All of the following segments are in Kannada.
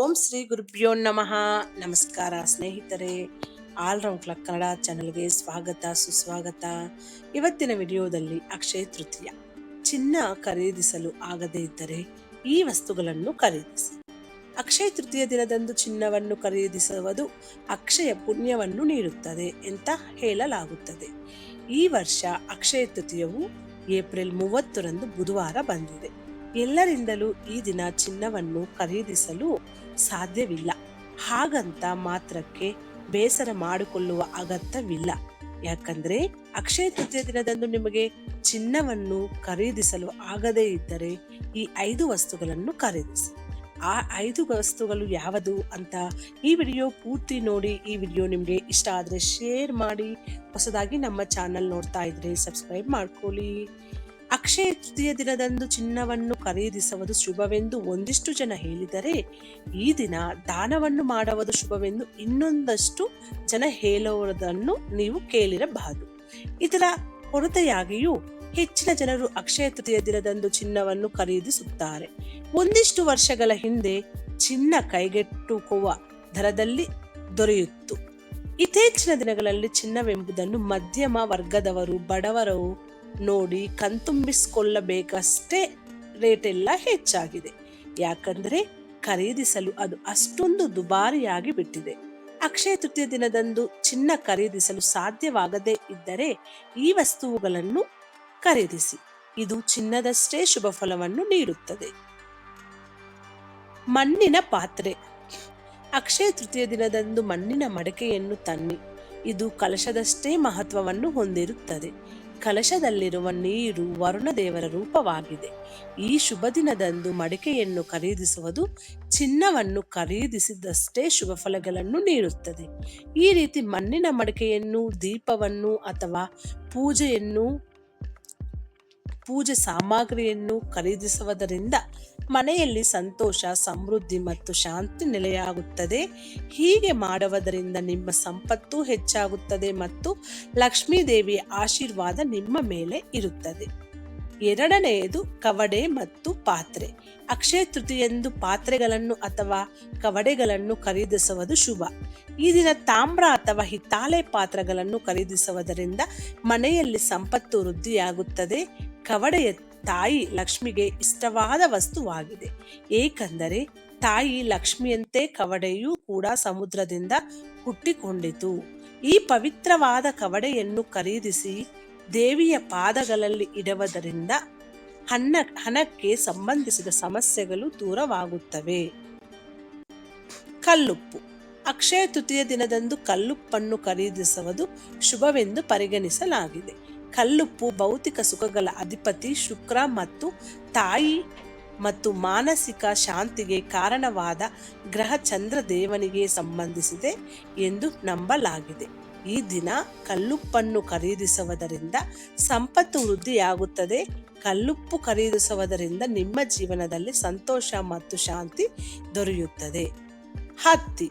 ಓಂ ಶ್ರೀ ಗುರುಭ್ಯೋ ನಮಃ. ನಮಸ್ಕಾರ ಸ್ನೇಹಿತರೆ. ಆಲ್ ರೌಂಡ್ ಕ್ಲಕ್ ಕನ್ನಡ ಚಾನೆಲ್ಗೆ ಸ್ವಾಗತ, ಸುಸ್ವಾಗತ. ಇವತ್ತಿನ ವಿಡಿಯೋದಲ್ಲಿ ಅಕ್ಷಯ ತೃತೀಯ. ಚಿನ್ನ ಖರೀದಿಸಲು ಆಗದೇ ಇದ್ದರೆ ಈ ವಸ್ತುಗಳನ್ನು ಖರೀದಿಸಿ. ಅಕ್ಷಯ ತೃತೀಯ ದಿನದಂದು ಚಿನ್ನವನ್ನು ಖರೀದಿಸುವುದು ಅಕ್ಷಯ ಪುಣ್ಯವನ್ನು ನೀಡುತ್ತದೆ ಅಂತ ಹೇಳಲಾಗುತ್ತದೆ. ಈ ವರ್ಷ ಅಕ್ಷಯ ತೃತೀಯವು ಏಪ್ರಿಲ್ ಮೂವತ್ತರಂದು ಬುಧವಾರ ಬಂದಿದೆ. ಎಲ್ಲರಿಂದಲೂ ಈ ದಿನ ಚಿನ್ನವನ್ನು ಖರೀದಿಸಲು ಸಾಧ್ಯವಿಲ್ಲ. ಹಾಗಂತ ಮಾತ್ರಕ್ಕೆ ಬೇಸರ ಮಾಡಿಕೊಳ್ಳುವ ಅಗತ್ಯವಿಲ್ಲ. ಯಾಕಂದ್ರೆ ಅಕ್ಷಯ ತೃತೀಯ ದಿನದಂದು ನಿಮಗೆ ಚಿನ್ನವನ್ನು ಖರೀದಿಸಲು ಆಗದೇ ಇದ್ದರೆ ಈ ಐದು ವಸ್ತುಗಳನ್ನು ಖರೀದಿಸಿ. ಆ ಐದು ವಸ್ತುಗಳು ಯಾವುದು ಅಂತ ಈ ವಿಡಿಯೋ ಪೂರ್ತಿ ನೋಡಿ, ಈ ವಿಡಿಯೋ ನಿಮಗೆ ಇಷ್ಟ ಆದರೆ ಶೇರ್ ಮಾಡಿ, ಹೊಸದಾಗಿ ನಮ್ಮ ಚಾನಲ್ ನೋಡ್ತಾ ಇದ್ರೆ ಸಬ್ಸ್ಕ್ರೈಬ್ ಮಾಡ್ಕೊಳ್ಳಿ. ಅಕ್ಷಯ ತೃತೀಯ ದಿನದಂದು ಚಿನ್ನವನ್ನು ಖರೀದಿಸುವುದು ಶುಭವೆಂದು ಒಂದಿಷ್ಟು ಜನ ಹೇಳಿದರೆ, ಈ ದಿನ ದಾನವನ್ನು ಮಾಡುವುದು ಶುಭವೆಂದು ಇನ್ನೊಂದಷ್ಟು ಜನ ಹೇಳುವುದನ್ನು ನೀವು ಕೇಳಿರಬಹುದು. ಇದರ ಕೊರತೆಯಾಗಿಯೂ ಹೆಚ್ಚಿನ ಜನರು ಅಕ್ಷಯ ತೃತೀಯ ದಿನದಂದು ಚಿನ್ನವನ್ನು ಖರೀದಿಸುತ್ತಾರೆ. ಒಂದಿಷ್ಟು ವರ್ಷಗಳ ಹಿಂದೆ ಚಿನ್ನ ಕೈಗೆಟುಕುವ ದರದಲ್ಲಿ ದೊರೆಯುತ್ತು. ಇತ್ತೀಚಿನ ದಿನಗಳಲ್ಲಿ ಚಿನ್ನವೆಂಬುದನ್ನು ಮಧ್ಯಮ ವರ್ಗದವರು, ಬಡವರು ನೋಡಿ ಕಣ್ತುಂಬಿಸಿಕೊಳ್ಳಬೇಕಷ್ಟೇ ರೇಟ್ ಎಲ್ಲ ಹೆಚ್ಚಾಗಿದೆ. ಯಾಕಂದ್ರೆ ಖರೀದಿಸಲು ಅದು ಅಷ್ಟೊಂದು ದುಬಾರಿಯಾಗಿ ಬಿಟ್ಟಿದೆ. ಅಕ್ಷಯ ತೃತೀಯ ದಿನದಂದು ಚಿನ್ನ ಖರೀದಿಸಲು ಸಾಧ್ಯವಾಗದೇ ಇದ್ದರೆ ಈ ವಸ್ತುಗಳನ್ನು ಖರೀದಿಸಿ. ಇದು ಚಿನ್ನದಷ್ಟೇ ಶುಭ ಫಲವನ್ನು ನೀಡುತ್ತದೆ. ಮಣ್ಣಿನ ಪಾತ್ರೆ. ಅಕ್ಷಯ ತೃತೀಯ ದಿನದಂದು ಮಣ್ಣಿನ ಮಡಕೆಯನ್ನು ತನ್ನಿ. ಇದು ಕಲಶದಷ್ಟೇ ಮಹತ್ವವನ್ನು ಹೊಂದಿರುತ್ತದೆ. ಕಲಶದಲ್ಲಿರುವ ನೀರು ವರುಣ ದೇವರ ರೂಪವಾಗಿದೆ. ಈ ಶುಭ ದಿನದಂದು ಮಡಿಕೆಯನ್ನು ಖರೀದಿಸುವುದು ಚಿನ್ನವನ್ನು ಖರೀದಿಸಿದಷ್ಟೇ ಶುಭ ಫಲಗಳನ್ನು ನೀಡುತ್ತದೆ. ಈ ರೀತಿ ಮಣ್ಣಿನ ಮಡಿಕೆಯನ್ನು ದೀಪವನ್ನು ಅಥವಾ ಪೂಜೆಯನ್ನು ಪೂಜೆ ಸಾಮಗ್ರಿಯನ್ನು ಖರೀದಿಸುವುದರಿಂದ ಮನೆಯಲ್ಲಿ ಸಂತೋಷ, ಸಮೃದ್ಧಿ ಮತ್ತು ಶಾಂತಿ ನೆಲೆಯಾಗುತ್ತದೆ. ಹೀಗೆ ಮಾಡುವುದರಿಂದ ನಿಮ್ಮ ಸಂಪತ್ತು ಹೆಚ್ಚಾಗುತ್ತದೆ ಮತ್ತು ಲಕ್ಷ್ಮೀ ದೇವಿಯ ಆಶೀರ್ವಾದ ನಿಮ್ಮ ಮೇಲೆ ಇರುತ್ತದೆ. ಎರಡನೆಯದು ಕವಡೆ ಮತ್ತು ಪಾತ್ರೆ. ಅಕ್ಷಯ ತೃತೀಯಂದು ಪಾತ್ರೆಗಳನ್ನು ಅಥವಾ ಕವಡೆಗಳನ್ನು ಖರೀದಿಸುವುದು ಶುಭ. ಈ ದಿನ ತಾಮ್ರ ಅಥವಾ ಹಿತ್ತಾಳೆ ಪಾತ್ರಗಳನ್ನು ಖರೀದಿಸುವುದರಿಂದ ಮನೆಯಲ್ಲಿ ಸಂಪತ್ತು ವೃದ್ಧಿಯಾಗುತ್ತದೆ. ಕವಡೆಯ ತಾಯಿ ಲಕ್ಷ್ಮಿಗೆ ಇಷ್ಟವಾದ ವಸ್ತುವಾಗಿದೆ. ಏಕೆಂದರೆ ತಾಯಿ ಲಕ್ಷ್ಮಿಯಂತೆ ಕವಡೆಯೂ ಕೂಡ ಸಮುದ್ರದಿಂದ ಹುಟ್ಟಿಕೊಂಡಿತು. ಈ ಪವಿತ್ರವಾದ ಕವಡೆಯನ್ನು ಖರೀದಿಸಿ ದೇವಿಯ ಪಾದಗಳಲ್ಲಿ ಇಡುವುದರಿಂದ ಹಣ ಹಣಕ್ಕೆ ಸಂಬಂಧಿಸಿದ ಸಮಸ್ಯೆಗಳು ದೂರವಾಗುತ್ತವೆ. ಕಲ್ಲುಪ್ಪು. ಅಕ್ಷಯ ತೃತೀಯ ದಿನದಂದು ಕಲ್ಲುಪ್ಪನ್ನು ಖರೀದಿಸುವುದು ಶುಭವೆಂದು ಪರಿಗಣಿಸಲಾಗಿದೆ. ಕಲ್ಲುಪ್ಪು ಭೌತಿಕ ಸುಖಗಳ ಅಧಿಪತಿ ಶುಕ್ರ ಮತ್ತು ತಾಯಿ ಮತ್ತು ಮಾನಸಿಕ ಶಾಂತಿಗೆ ಕಾರಣವಾದ ಗ್ರಹ ಚಂದ್ರ ದೇವನಿಗೆ ಸಂಬಂಧಿಸಿದೆ ಎಂದು ನಂಬಲಾಗಿದೆ. ಈ ದಿನ ಕಲ್ಲುಪ್ಪನ್ನು ಖರೀದಿಸುವುದರಿಂದ ಸಂಪತ್ತು ವೃದ್ಧಿಯಾಗುತ್ತದೆ. ಕಲ್ಲುಪ್ಪು ಖರೀದಿಸುವುದರಿಂದ ನಿಮ್ಮ ಜೀವನದಲ್ಲಿ ಸಂತೋಷ ಮತ್ತು ಶಾಂತಿ ದೊರೆಯುತ್ತದೆ. ಹತ್ತಿ.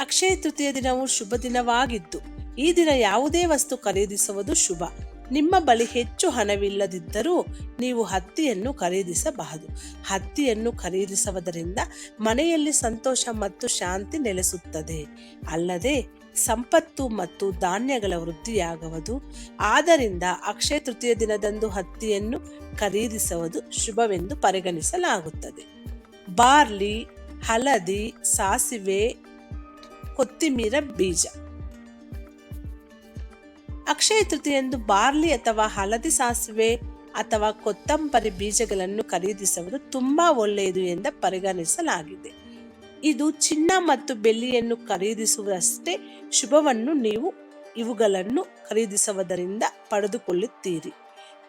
ಅಕ್ಷಯ ತೃತೀಯ ದಿನವು ಶುಭ ದಿನವಾಗಿದ್ದು, ಈ ದಿನ ಯಾವುದೇ ವಸ್ತು ಖರೀದಿಸುವುದು ಶುಭ. ನಿಮ್ಮ ಬಳಿ ಹೆಚ್ಚು ಹಣವಿಲ್ಲದಿದ್ದರೂ ನೀವು ಹತ್ತಿಯನ್ನು ಖರೀದಿಸಬಹುದು. ಹತ್ತಿಯನ್ನು ಖರೀದಿಸುವುದರಿಂದ ಮನೆಯಲ್ಲಿ ಸಂತೋಷ ಮತ್ತು ಶಾಂತಿ ನೆಲೆಸುತ್ತದೆ. ಅಲ್ಲದೆ ಸಂಪತ್ತು ಮತ್ತು ಧಾನ್ಯಗಳ ವೃದ್ಧಿಯಾಗುವುದು. ಆದ್ದರಿಂದ ಅಕ್ಷಯ ತೃತೀಯ ದಿನದಂದು ಹತ್ತಿಯನ್ನು ಖರೀದಿಸುವುದು ಶುಭವೆಂದು ಪರಿಗಣಿಸಲಾಗುತ್ತದೆ. ಬಾರ್ಲಿ, ಹಳದಿ, ಸಾಸಿವೆ, ಕೊತ್ತಿಮೀರ ಬೀಜ. ಅಕ್ಷಯ ತೃತೀಯಂದು ಬಾರ್ಲಿ ಅಥವಾ ಹಳದಿ ಸಾಸಿವೆ ಅಥವಾ ಕೊತ್ತಂಬರಿ ಬೀಜಗಳನ್ನು ಖರೀದಿಸುವುದು ತುಂಬಾ ಒಳ್ಳೆಯದು ಎಂದು ಪರಿಗಣಿಸಲಾಗಿದೆ. ಇದು ಚಿನ್ನ ಮತ್ತು ಬೆಳ್ಳಿಯನ್ನು ಖರೀದಿಸುವಷ್ಟೇ ಶುಭವನ್ನು ನೀವು ಇವುಗಳನ್ನು ಖರೀದಿಸುವುದರಿಂದ ಪಡೆದುಕೊಳ್ಳುತ್ತೀರಿ.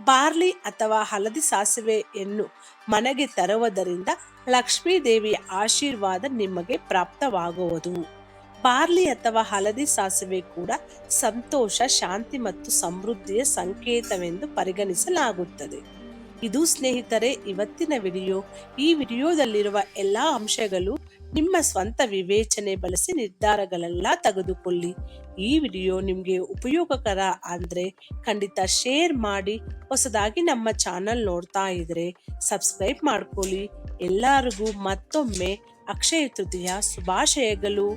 ಬಾರ್ಲಿ ಅಥವಾ ಹಳದಿ ಸಾಸಿವೆಯನ್ನು ಮನೆಗೆ ತರುವುದರಿಂದ ಲಕ್ಷ್ಮೀ ದೇವಿಯ ಆಶೀರ್ವಾದ ನಿಮಗೆ ಪ್ರಾಪ್ತವಾಗುವುದು. ಬಾರ್ಲಿ ಅಥವಾ ಹಳದಿ ಸಾಸಿವೆ ಕೂಡ ಸಂತೋಷ, ಶಾಂತಿ ಮತ್ತು ಸಮೃದ್ಧಿಯ ಸಂಕೇತವೆಂದು ಪರಿಗಣಿಸಲಾಗುತ್ತದೆ. ಇದು ಸ್ನೇಹಿತರೆ, ಇವತ್ತಿನ ವಿಡಿಯೋ. ಈ ವಿಡಿಯೋದಲ್ಲಿರುವ ಎಲ್ಲ ಅಂಶಗಳು ನಿಮ್ಮ ಸ್ವಂತ ವಿವೇಚನೆ ಬಳಸಿ ನಿರ್ಧಾರಗಳೆಲ್ಲ ತೆಗೆದುಕೊಳ್ಳಿ. ಈ ವಿಡಿಯೋ ನಿಮಗೆ ಉಪಯೋಗಕರ ಅಂದರೆ ಖಂಡಿತ ಶೇರ್ ಮಾಡಿ, ಹೊಸದಾಗಿ ನಮ್ಮ ಚಾನಲ್ ನೋಡ್ತಾ ಇದ್ರೆ ಸಬ್ಸ್ಕ್ರೈಬ್ ಮಾಡ್ಕೊಳ್ಳಿ. ಎಲ್ಲರಿಗೂ ಮತ್ತೊಮ್ಮೆ ಅಕ್ಷಯ ತೃತೀಯ ಶುಭಾಶಯಗಳು.